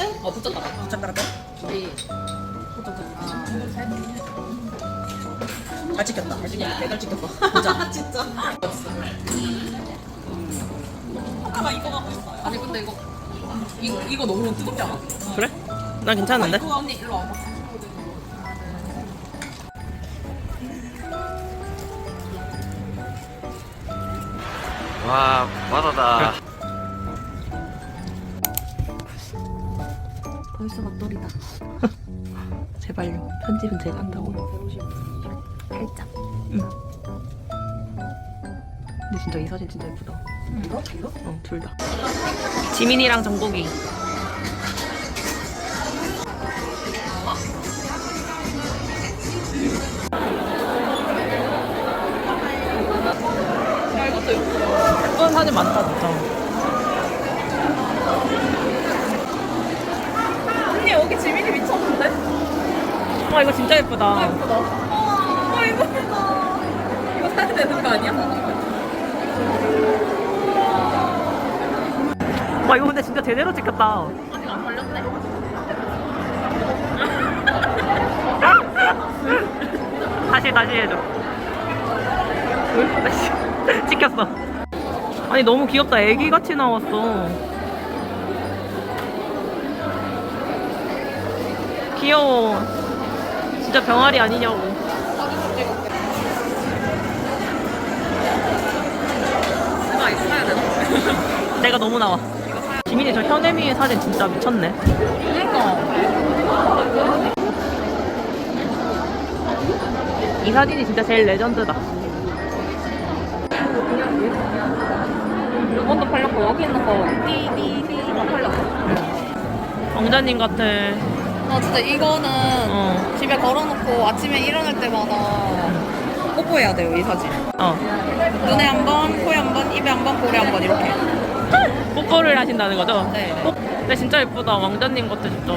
때? 어 붙였다. 붙였다가 때? 우리 하나, 둘, 셋. 잘 찍혔다. 잘 찍혔다. 매달 찍혔어. 진짜. 진짜. 아까 이거 갖고 있어요. 아니 근데 이거 이거 이거 너무 뜨겁지 않아? 그래? 난 괜찮은데? 이거 언니 일로 와봐. 와 바다다 벌써 막돌이다. 제발요. 편집은 제가 한다고. 살짝. 응. 근데 진짜 이 사진 진짜 예쁘다. 이거? 이거? 어, 둘 다. 지민이랑 정국이. 예쁜 사진 많다, 진짜. 언니 여기 지민이 미쳤는데? 와, 이거 진짜 예쁘다. 예쁘다. 어 이거. 이거 사야 되는 거 아니야? 와, 이거 근데 진짜 제대로 찍혔다. 아니 안 걸렸네. 다시, 다시 해줘. 다시. 찍혔어. 아니, 너무 귀엽다. 애기 같이 나왔어. 귀여워. 진짜 병아리 아니냐고. 내가 이거 사야 되나? 내가 너무 나와. 지민이 저 현애미의 사진 진짜 미쳤네. 그러니까. 이 사진이 진짜 제일 레전드다. 이것도 팔렸고 여기 있는 거 띠띠띠가 팔렸어. 왕자님 같아. 아 진짜 이거는 어. 집에 걸어놓고 아침에 일어날 때마다 뽀뽀해야 돼요 이 사진. 어. 눈에 한 번, 코에 한 번, 입에 한 번, 볼에 한번 이렇게. 뽀뽀를 하신다는 거죠? 네. 뽀- 근데 진짜 예쁘다. 왕자님 같아, 진짜.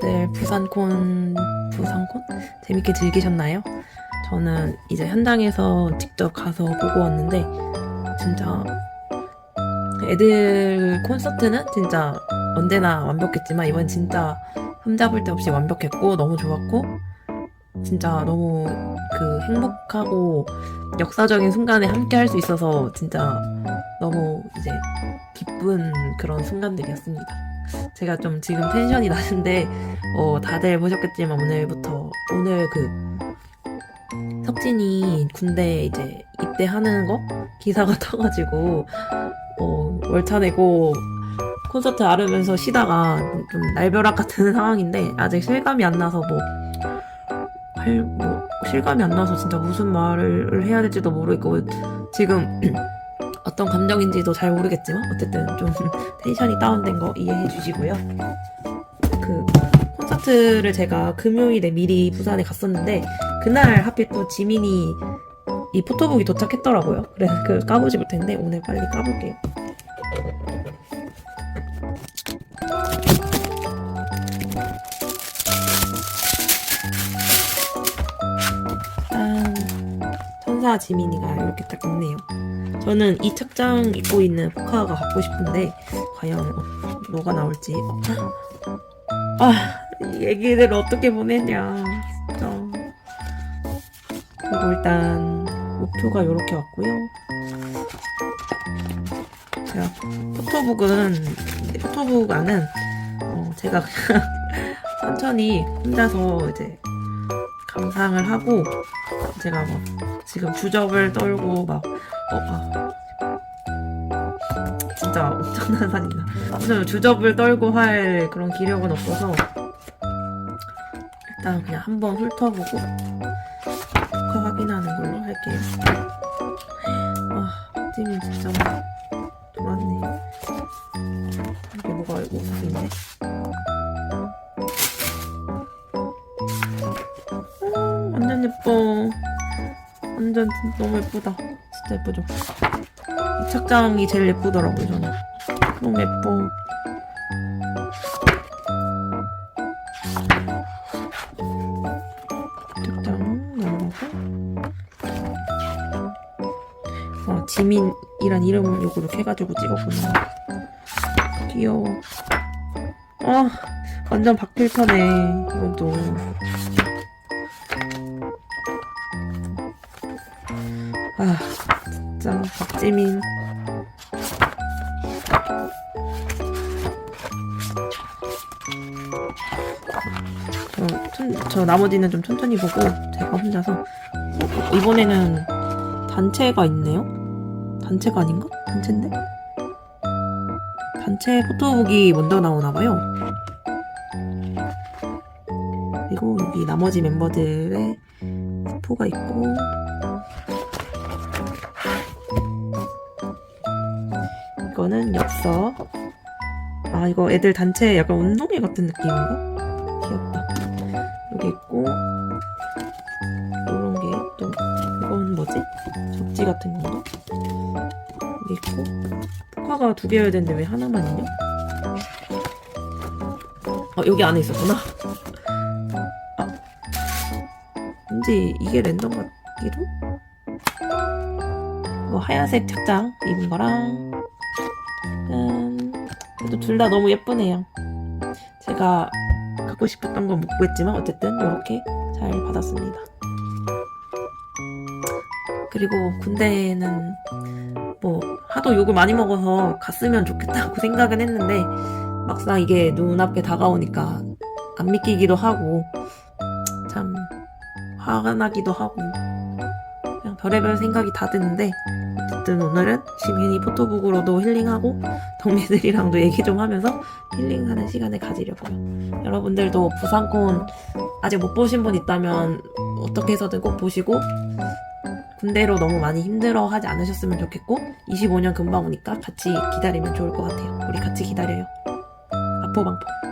다들 부산콘, 부산콘? 재밌게 즐기셨나요? 저는 이제 현장에서 직접 가서 보고 왔는데, 진짜 애들 콘서트는 진짜 언제나 완벽했지만 이번 진짜 흠잡을 데 없이 완벽했고 너무 좋았고 진짜 너무 그 행복하고 역사적인 순간에 함께 할 수 있어서 진짜 너무 이제 기쁜 그런 순간들이었습니다. 제가 좀 지금 텐션이 낮은데 어 다들 보셨겠지만 오늘부터 오늘 그 석진이 군대 이제 입대하는 거? 기사가 떠가지고 어, 월차 내고 콘서트 아르면서 쉬다가 좀 날벼락 같은 상황인데 아직 실감이 안 나서 뭐, 할, 뭐, 실감이 안 나서 진짜 무슨 말을 해야 될지도 모르겠고 지금 어떤 감정인지도 잘 모르겠지만 어쨌든 좀 텐션이 다운된 거 이해해 주시고요. 그 콘서트를 제가 금요일에 미리 부산에 갔었는데 그날 하필 또 지민이 이 포토북이 도착했더라고요. 그래서 그 까보지 못했는데 오늘 빨리 까볼게요. 짠. 천사 지민이가 이렇게 딱 있네요. 저는 이 착장 입고 있는 포카가 갖고 싶은데 과연 어, 뭐가 나올지. 아, 이 애기들 어떻게 보내냐. 진짜. 그리고 일단 목표가 이렇게 왔고요. 제가 포토북은 포토북 안은 어, 제가 그냥 천천히 혼자서 이제 감상을 하고 제가 막 지금 주접을 떨고 막 어, 아. 진짜 엄청난 산이다. 저는 주접을 떨고 할 그런 기력은 없어서 일단 그냥 한번 훑어보고 효과 확인하는 걸로 할게요. 아, 찜이 진짜 돌았네. 이게 뭐가 오색인데? 아, 완전 예뻐. 완전 너무 예쁘다. 진짜 예쁘죠? 이 착장이 제일 예쁘더라고요, 저는. 너무 예뻐. 착장 넘어가고. 어, 지민이란 이름 요거 이렇게 해가지고 찍었구나. 귀여워. 아, 완전 박필터네, 이것도. 아. 박지민. 저, 천, 저 나머지는 좀 천천히 보고 제가 혼자서 어, 이번에는 단체가 있네요. 단체가 아닌가? 단체인데? 단체 포토북이 먼저 나오나 봐요. 그리고 여기 나머지 멤버들의 스포가 있고 이거는 엽서. 아 이거 애들 단체 약간 운동회 같은 느낌인가? 귀엽다. 여기 있고 이런 게 또 이건 뭐지? 접지 같은 건가? 여기 있고 포카가 두 개여야 되는데 왜 하나만 있냐? 어 여기 안에 있었구나. 아 왠지 이게 랜덤 같기도? 하얀색 착장 입은 거랑 음, 그래도 둘다 너무 예쁘네요. 제가 갖고 싶었던 건 못 구했지만 어쨌든 이렇게 잘 받았습니다. 그리고 군대는 뭐 하도 욕을 많이 먹어서 갔으면 좋겠다고 생각은 했는데 막상 이게 눈앞에 다가오니까 안 믿기기도 하고 참 화가 나기도 하고 그냥 별의별 생각이 다 드는데 어쨌든 오늘은 지민이 포토북으로도 힐링하고 덕미들이랑도 얘기 좀 하면서 힐링하는 시간을 가지려고요. 여러분들도 부산콘 아직 못 보신 분 있다면 어떻게 해서든 꼭 보시고 군대로 너무 많이 힘들어 하지 않으셨으면 좋겠고 25년 금방 오니까 같이 기다리면 좋을 것 같아요. 우리 같이 기다려요. 아포방포.